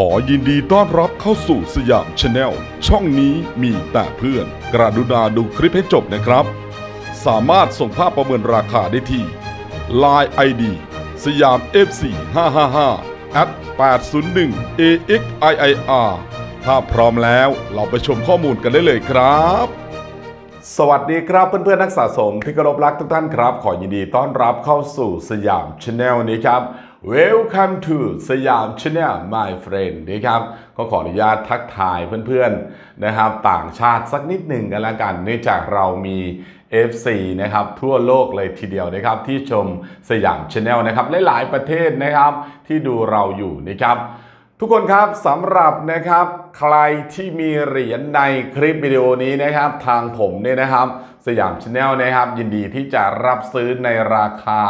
ขอยินดีต้อนรับเข้าสู่สยามชาแนลช่องนี้มีแต่เพื่อน กระดุณาดูคลิปให้จบนะครับ สามารถส่งภาพประเมินราคาได้ที่ Line ID สยาม FC 555 at 801 AXIIR ถ้าพร้อมแล้วเราไปชมข้อมูลกันได้เลยครับ สวัสดีครับเพื่อนๆนักสะสมที่เคารพรักทุกท่านครับ ขอยินดีต้อนรับเข้าสู่สยามชาแนลนี้ครับ Welcome to สยามชาแนล my friend นี่ครับก็ขออนุญาตทักทายเพื่อนๆนะครับ ต่างชาติสักนิดหนึ่งกันละกัน เนื่องจากเรามี FC นะครับทั่วโลกเลยทีเดียวนะครับที่ชมสยามชาแนลนะครับหลายๆประเทศนะครับที่ดูเราอยู่นะครับทุกคนครับสำหรับนะครับใครที่มีเหรียญในคลิปวิดีโอนี้นะครับ ทางผมเนี่ยนะครับ สยามชาแนลนะครับ ยินดีที่จะรับซื้อในราคา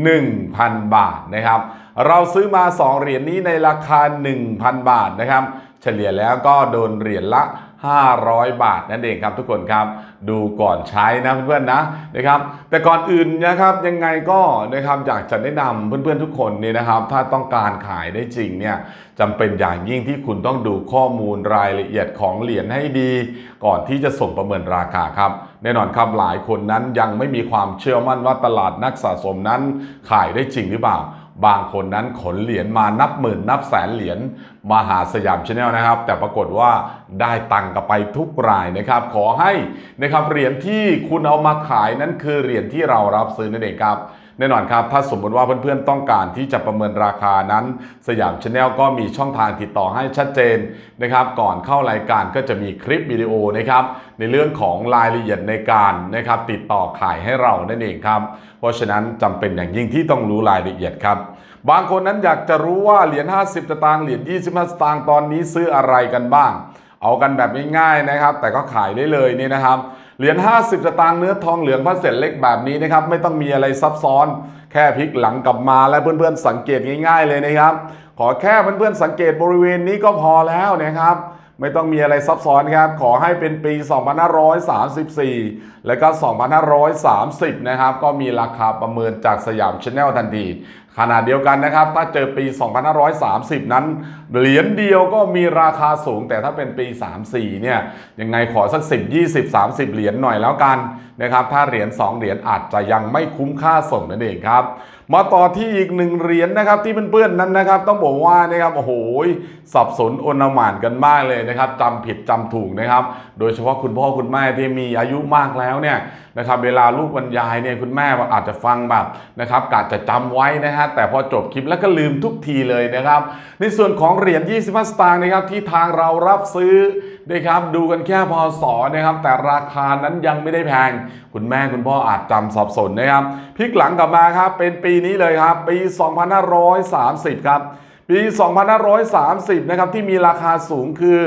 1,000 บาทนะครับ เราซื้อมา 2 เหรียญนี้ในราคา 1,000 บาทนะครับ เฉลี่ยแล้วก็โดนเหรียญละ 500 บาทนั่นเองครับทุกคนครับ ดูก่อนใช้นะเพื่อนๆนะนะครับ แต่ก่อนอื่นนะครับยังไงก็นะครับอยากจะแนะนำเพื่อนๆทุกคนนี่นะครับ ถ้าต้องการขายได้จริงเนี่ยจำเป็นอย่างยิ่งที่คุณต้องดูข้อมูลรายละเอียดของเหรียญให้ดี ก่อนที่จะส่งประเมินราคาครับ แน่นอนครับหลายคนนั้นยังไม่มีความเชื่อมั่นว่าตลาดนักสะสมนั้นขายได้จริงหรือเปล่า บางคนนั้นขนเหรียญมานับหมื่นนับแสนเหรียญมาหาสยามชาแนลนะครับ แต่ปรากฏว่าได้ตังค์กลับไปทุกรายนะครับ ขอให้นะครับเหรียญที่คุณเอามาขายนั้นคือเหรียญที่เรารับซื้อนั่นเองครับแน่นอนครับถ้าสมมติว่าเพื่อนๆต้องการที่จะประเมินราคานั้น สยามชาแนลก็มีช่องทางติดต่อให้ชัดเจนนะครับ ก่อนเข้ารายการก็จะมีคลิปวิดีโอนะครับ ในเรื่องของรายละเอียดในการนะครับติดต่อขายให้เรานั่นเองครับ เพราะฉะนั้นจำเป็นอย่างยิ่งที่ต้องรู้รายละเอียดครับ บางคนนั้นอยากจะรู้ว่าเหรียญ50สตางค์เหรียญ25สตางค์ตอนนี้ซื้ออะไรกันบ้าง เอากันแบบง่ายๆนะครับ แต่ก็ขายได้เลยนี่นะครับเหรียญ50 สตางค์เนื้อทองเหลืองพระเศษเล็กแบบนี้นะครับไม่ต้องมีอะไรซับซ้อน แค่พลิกหลังกลับมาและเพื่อนๆสังเกตง่าย ๆ เลยนะครับ ขอแค่เพื่อนๆสังเกตบริเวณนี้ก็พอแล้วนะครับ ไม่ต้องมีอะไรซับซ้อนครับ ขอให้เป็นปี 2534 และก็ 2530 นะครับ ก็มีราคาประเมินจากสยามชาแนลทันที ขนาดเดียวกันนะครับ ถ้าเจอปี 2530 นั้น เหรียญเดียวก็มีราคาสูง แต่ถ้าเป็นปี 34 เนี่ย ยังไงขอสัก 10 20 30 เหรียญหน่อยแล้วกันนะครับ ถ้าเหรียญ2เหรียญอาจจะยังไม่คุ้มค่าส่งนั่นเองครับ มาต่อที่อีกหนึ่งเหรียญนะครับที่เพื่อนๆนั้นนะครับ ต้องบอกว่านะครับโอ้โหสับสนอนามานกันมากเลยนะครับจำผิดจำถูกนะครับ โดยเฉพาะคุณพ่อคุณแม่ที่มีอายุมากแล้วเนี่ยนะครับ เวลาลูกบรรยายเนี่ยคุณแม่อาจจะฟังแบบนะครับกาจะจำไว้นะฮะแต่พอจบคลิปแล้วก็ลืมทุกทีเลยนะครับ ในส่วนของเหรียญ 25 สตางค์นะครับที่ทางเรารับซื้อนะครับดูกันแค่พอสอนะครับ แต่ราคานั้นยังไม่ได้แพง คุณแม่คุณพ่ออาจจำสับสนนะครับพลิกหลังกลับมาครับเป็นปีนี้เลยครับ ปี 2530 ครับปี 2530 นะครับที่มีราคาสูงคือ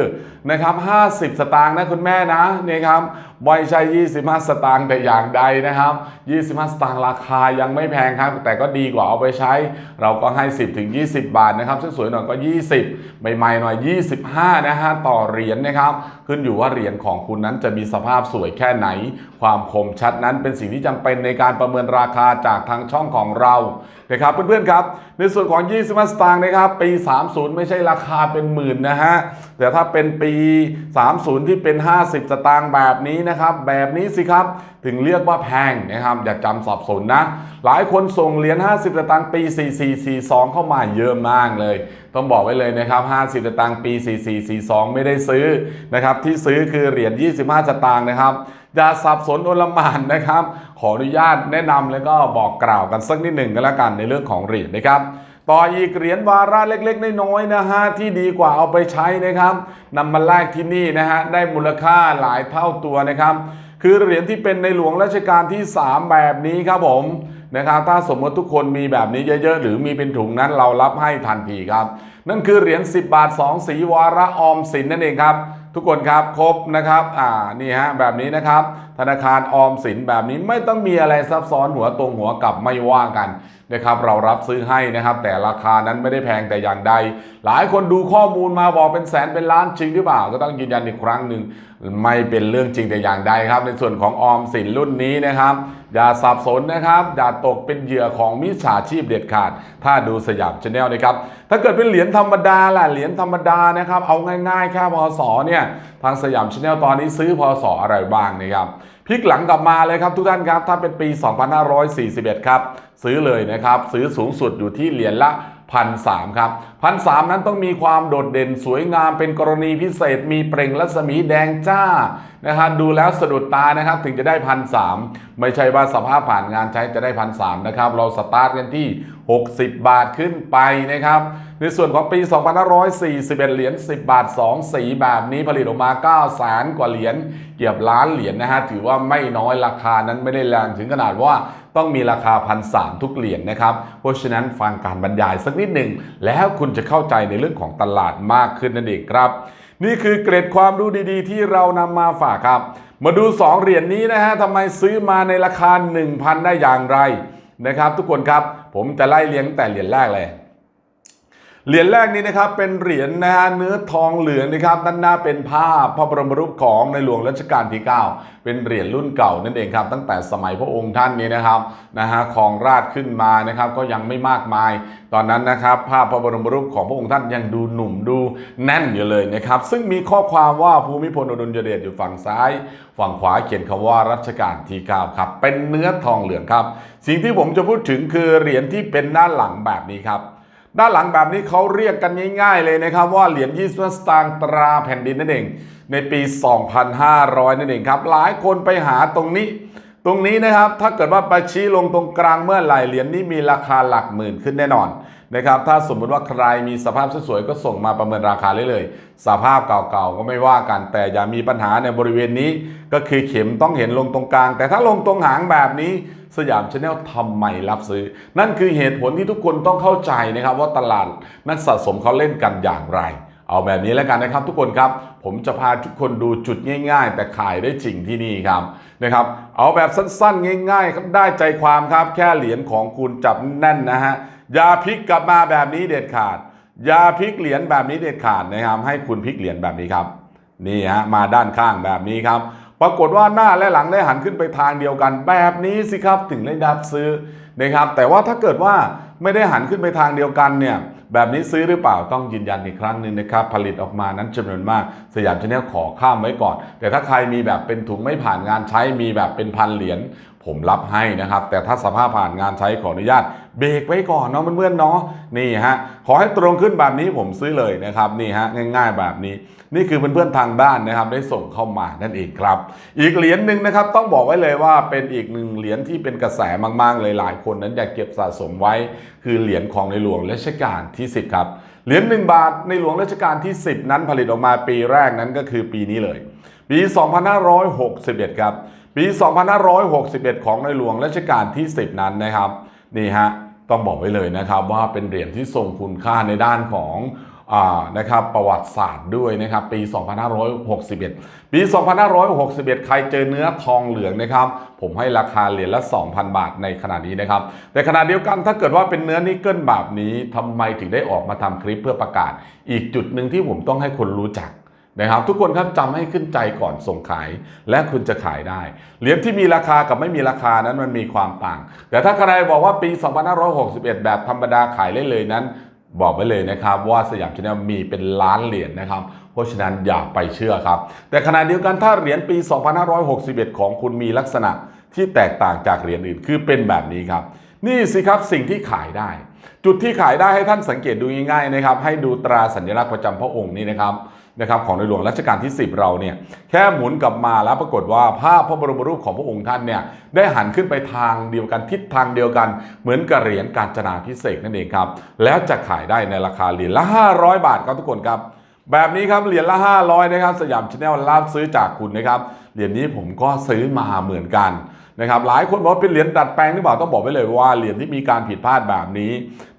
นะครับ 50 สตางค์นะคุณแม่นะนี่ครับไม่ใช่25 สตางค์แต่อย่างใดนะครับ 25 สตางค์ราคายังไม่แพงครับ แต่ก็ดีกว่าเอาไปใช้ เราก็ให้ 10ถึง20 บาทนะครับซึ่งสวยหน่อยก็ 20 ใหม่ๆหน่อย 25 นะฮะต่อเหรียญนะครับ ขึ้นอยู่ว่าเหรียญของคุณนั้นจะมีสภาพสวยแค่ไหน ความคมชัดนั้นเป็นสิ่งที่จำเป็นในการประเมินราคาจากทางช่องของเรานะครับเพื่อนๆครับ ในส่วนของ 25 สตางค์นะครับ ปี 30 ไม่ใช่ราคาเป็นหมื่นนะฮะแต่ถ้าเป็นปี 30 ที่เป็น 50 สตางค์แบบนี้นะครับ แบบนี้สิครับ ถึงเรียกว่าแพงนะครับอย่าจำสับสนนะ หลายคนส่งเหรียญ50 สตางค์ปี 4442 เข้ามาเยอะมากเลย ต้องบอกไว้เลยนะครับ 50 สตางค์ปี 4442 ไม่ได้ซื้อนะครับที่ซื้อคือเหรียญ25 สตางค์นะครับอย่าสับสนโอลมานนะครับ ขออนุญาตแนะนำแล้วก็บอกกล่าวกันสักนิดหนึ่งกันแล้วกันในเรื่องของเหรียญนะครับ ต่ออีกเหรียญวาระเล็กๆ น้อยๆนะฮะที่ดีกว่าเอาไปใช้นะครับนำมาแลกที่นี่นะฮะได้มูลค่าหลายเท่าตัวนะครับคือเหรียญที่เป็นในหลวงรัชกาลที่ 3 แบบนี้ครับผมนะครับถ้าสมมติทุกคนมีแบบนี้เยอะๆ หรือมีเป็นถุงนั้นเรารับให้ทันทีครับ นั่นคือเหรียญ10 บาท 2 สีวาระออมสินนั่นเองครับทุกคนครับครบนะครับอ่านี่ฮะแบบนี้นะครับ ธนาคารออมสินแบบนี้ไม่ต้องมีอะไรซับซ้อนหัวตรงหัวกลับไม่ว่ากันนะครับเรารับซื้อให้นะครับ แต่ราคานั้นไม่ได้แพงแต่อย่างใด หลายคนดูข้อมูลมาบอกเป็นแสนเป็นล้านจริงหรือเปล่า ก็ต้องยืนยันอีกครั้งหนึ่งไม่เป็นเรื่องจริงแต่อย่างใดครับ ในส่วนของออมสินรุ่นนี้นะครับ อย่าสับสนนะครับ อย่าตกเป็นเหยื่อของมิจฉาชีพเด็ดขาด ถ้าดูสยามชาแนลนะครับถ้าเกิดเป็นเหรียญธรรมดาล่ะเหรียญธรรมดานะครับเอาง่ายๆแค่พศเนี่ยทางสยามชาแนลตอนนี้ซื้อพศอะไรบ้างนะครับ พลิกหลังกลับมาเลยครับทุกท่านครับ ถ้าเป็นปี 2541 ครับ ซื้อเลยนะครับ ซื้อสูงสุดอยู่ที่เหรียญละพันสามครับพันสามนั้นต้องมีความโดดเด่นสวยงามเป็นกรณีพิเศษ มีเปล่งรัศมีแดงจ้านะครับดูแล้วสะดุดตานะครับ ถึงจะได้พันสามไม่ใช่ว่าสภาพผ่านงานใช้จะได้พันสามนะครับ เราสตาร์ทกันที่ 60 บาทขึ้นไปนะครับ ในส่วนของปี 2541 เหรียญ 10 บาท 2 สีแบบนี้ผลิตออกมา 9 แสนกว่าเหรียญเกือบล้านเหรียญนะฮะ ถือว่าไม่น้อยราคานั้นไม่ได้แรงถึงขนาดว่าต้องมีราคาพันสามทุกเหรียญนะครับ เพราะฉะนั้นฟังการบรรยายสักนิดหนึ่ง แล้วคุณจะเข้าใจในเรื่องของตลาดมากขึ้นนั่นเองครับ นี่คือเกร็ดความรู้ดีๆ ที่เรานำมาฝากครับ มาดู 2 เหรียญนี้นะฮะทำไมซื้อมาในราคา 1,000 ได้อย่างไร นะครับ ทุกคนครับ ผมจะไล่เลี้ยงตั้งแต่เหรียญแรกเลย เหรียญแรกนี้นะครับเป็นเหรียญนะฮะเนื้อทองเหลืองนะครับด้านหน้าเป็นภาพพระบรมรูปของในหลวงรัชกาลที่ 9 เป็นเหรียญรุ่นเก่านั่นเองครับตั้งแต่สมัยพระองค์ท่านนี้นะครับนะฮะของราชขึ้นมานะครับก็ยังไม่มากมาย ตอนนั้นนะครับภาพพระบรมรูปของพระองค์ท่านยังดูหนุ่มดูแน่นอยู่เลยนะครับซึ่งมีข้อความว่าภูมิพลอดุลยเดชอยู่ฝั่งซ้าย ฝั่งขวาเขียนคำว่ารัชกาลที่ 9 ครับเป็นเนื้อทองเหลืองครับ สิ่งที่ผมจะพูดถึงคือเหรียญที่เป็นด้านหลังแบบนี้ครับ ด้านหลังแบบนี้เขาเรียกกันง่ายๆเลยนะครับ ว่าเหรียญ20สตางค์ตราแผ่นดินนั่นเอง ในปี 2500 นั่นเองครับ หลายคนไปหาตรงนี้ ตรงนี้นะครับถ้าเกิดว่าไปชี้ลงตรงกลางเมื่อไหร่เหรียญนี้มีราคาหลักหมื่นขึ้นแน่นอนนะครับถ้าสมมุติว่าใครมีสภาพสวยๆก็ส่งมาประเมินราคาเลยเลยสภาพเก่าๆก็ไม่ว่ากัน แต่อย่ามีปัญหาในบริเวณนี้ ก็คือเข็มต้องเห็นลงตรงกลาง แต่ถ้าลงตรงหางแบบนี้สยามชาแนลทำไมรับซื้อ นั่นคือเหตุผลที่ทุกคนต้องเข้าใจนะครับว่าตลาดนักสะสมเขาเล่นกันอย่างไร เอาแบบนี้แล้วกันนะครับทุกคนครับ ผมจะพาทุกคนดูจุดง่าย ๆ แต่ขายได้จริงที่นี่ครับนะครับ เอาแบบสั้นๆ ง่ายๆครับได้ใจความครับ แค่เหรียญของคุณจับแน่นนะฮะอย่าพลิกกลับมาแบบนี้เด็ดขาดอย่าพลิกเหรียญแบบนี้เด็ดขาดนะครับ ให้คุณพลิกเหรียญแบบนี้ครับนี่ฮะมาด้านข้างแบบนี้ครับ ปรากฏว่าหน้าและหลังได้หันขึ้นไปทางเดียวกัน แบบนี้สิครับถึงได้ดับซื้อนะครับ แต่ว่าถ้าเกิดว่าไม่ได้หันขึ้นไปทางเดียวกันเนี่ย แบบนี้ซื้อหรือเปล่าต้องยืนยันอีกครั้งหนึ่งนะครับ ผลิตออกมานั้นจำนวนมาก สยามชาแนลขอข้ามไว้ก่อน แต่ถ้าใครมีแบบเป็นถุงไม่ผ่านงานใช้มีแบบเป็นพันเหรียญ ผมรับให้นะครับ แต่ถ้าสภาพผ่านงานใช้ขออนุญาตเบรกไว้ก่อนเนาะเพื่อนๆเนาะนี่ฮะขอให้ตรงขึ้นแบบนี้ผมซื้อเลยนะครับนี่ฮะง่าย ๆแบบนี้ นี่คือเพื่อนๆทางบ้านนะครับได้ส่งเข้ามานั่นเองครับ อีกเหรียญหนึ่งนะครับต้องบอกไว้เลยว่าเป็นอีกหนึ่งเหรียญที่เป็นกระแสมากๆเลยหลายคนนั้นอยากเก็บสะสมไว้ คือเหรียญของในหลวงรัชกาลที่ 10 ครับเหรียญ1บาทในหลวงรัชกาลที่ 10 นั้นผลิตออกมาปีแรกนั้นก็คือปีนี้เลย ปี 2561 ครับ ปี 2561 ของในหลวงรัชกาลที่ 10 นั้นนะครับนี่ฮะต้องบอกไว้เลยนะครับว่าเป็นเหรียญที่ทรงคุณค่าในด้านของอานะครับประวัติศาสตร์ด้วยนะครับปี 2561 ปี 2561 ใครเจอเนื้อทองเหลืองนะครับ ผมให้ราคาเหรียญละ 2,000 บาทในขณะนี้นะครับ แต่ขณะเดียวกันถ้าเกิดว่าเป็นเนื้อนิกเกิลแบบนี้ทำไมถึงได้ออกมาทำคลิปเพื่อประกาศ อีกจุดหนึ่งที่ผมต้องให้คนรู้จัก นะครับทุกคนครับจำให้ขึ้นใจก่อนส่งขาย และคุณจะขายได้ เหรียญที่มีราคากับไม่มีราคานั้นมันมีความต่าง แต่ถ้าใครบอกว่าปี 2561 แบบธรรมดาขายได้เลยนั้น บอกไว้เลยนะครับว่าสยามชแนลมีเป็นล้านเหรียญนะครับ เพราะฉะนั้นอย่าไปเชื่อครับ แต่ขณะเดียวกันถ้าเหรียญปี 2561 ของคุณมีลักษณะที่แตกต่างจากเหรียญอื่นคือเป็นแบบนี้ครับ นี่สิครับสิ่งที่ขายได้ จุดที่ขายได้ให้ท่านสังเกตดูง่ายๆนะครับ ให้ดูตราสัญลักษณ์ประจำพระองค์นี่นะครับ นะครับของในหลวงรัชกาลที่ 10 เราเนี่ยแค่หมุนกลับมาแล้วปรากฏว่าภาพพระบรมรูปของพระองค์ท่านเนี่ยได้หันขึ้นไปทางเดียวกันทิศทางเดียวกัน เหมือนกับเหรียญกาญจนาพิเศษนั่นเองครับแล้วจะขายได้ในราคาเหรียญละ 500 บาทครับทุกคนครับแบบนี้ครับเหรียญละ 500 นะครับ สยามชาแนลรับซื้อจากคุณนะครับเหรียญนี้ผมก็ซื้อมาเหมือนกัน นะครับหลายคนบอกว่าเป็นเหรียญดัดแปลงหรือเปล่าต้องบอกไว้เลยว่าเหรียญที่มีการผิดพลาดแบบนี้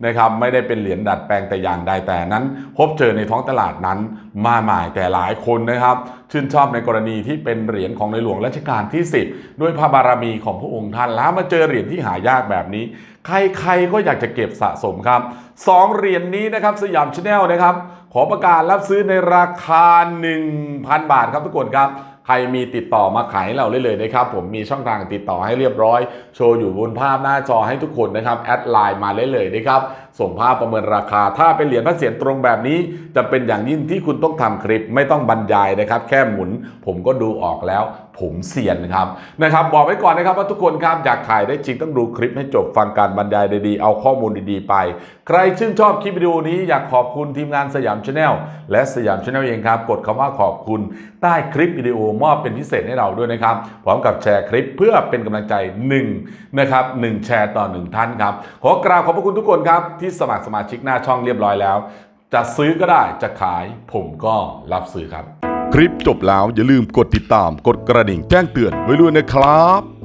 นะครับไม่ได้เป็นเหรียญดัดแปลงแต่อย่างใดแต่นั้น พบเจอในท้องตลาดนั้นมาหมายแต่หลายคนนะครับชื่นชอบในกรณีที่เป็นเหรียญของในหลวงรัชกาลที่ 10 ด้วยพระบารมีของพระองค์ท่านแล้วมาเจอเหรียญที่หายากแบบนี้ ใครๆก็อยากจะเก็บสะสมครับสองเหรียญนี้นะครับสยามชาแนลนะครับขอประกาศรับซื้อในราคา 1,000 บาทครับทุกคนครับ ใครมีติดต่อมาขายให้เราได้เลยนะครับผมมีช่องทางติดต่อให้เรียบร้อย โชว์อยู่บนภาพหน้าจอให้ทุกคนนะครับแอดไลน์มาได้เลยนะครับ ส่งภาพประเมินราคา ถ้าเป็นเหรียญพระเศียรตรงแบบนี้ จะเป็นอย่างยิ่งที่คุณต้องทำคลิปไม่ต้องบรรยายนะครับ แค่หมุนผมก็ดูออกแล้ว ผมเซียนครับนะครับ บอกไว้ก่อนนะครับว่าทุกคนครับอยากถ่ายได้จริงต้องดูคลิปให้จบฟังการบรรยายดีๆ เอาข้อมูลดีๆไป ใครชื่นชอบคลิปวิดีโอนี้อยากขอบคุณทีมงานสยามชาแนลและสยามชาแนลเองครับ กดคำว่าขอบคุณ ใต้คลิปวิดีโอมอบเป็นพิเศษให้เราด้วยนะครับพร้อมกับแชร์คลิปเพื่อเป็นกำลังใจ1นะครับ1แชร์ต่อ1ท่านครับขอกราบขอบพระคุณทุกคนครับที่สมัครสมาชิกหน้าช่องเรียบร้อยแล้ว จะซื้อก็ได้จะขายผมก็รับซื้อครับ คลิปจบแล้วอย่าลืมกดติดตามกดกระดิ่งแจ้งเตือนไว้ด้วยนะครับ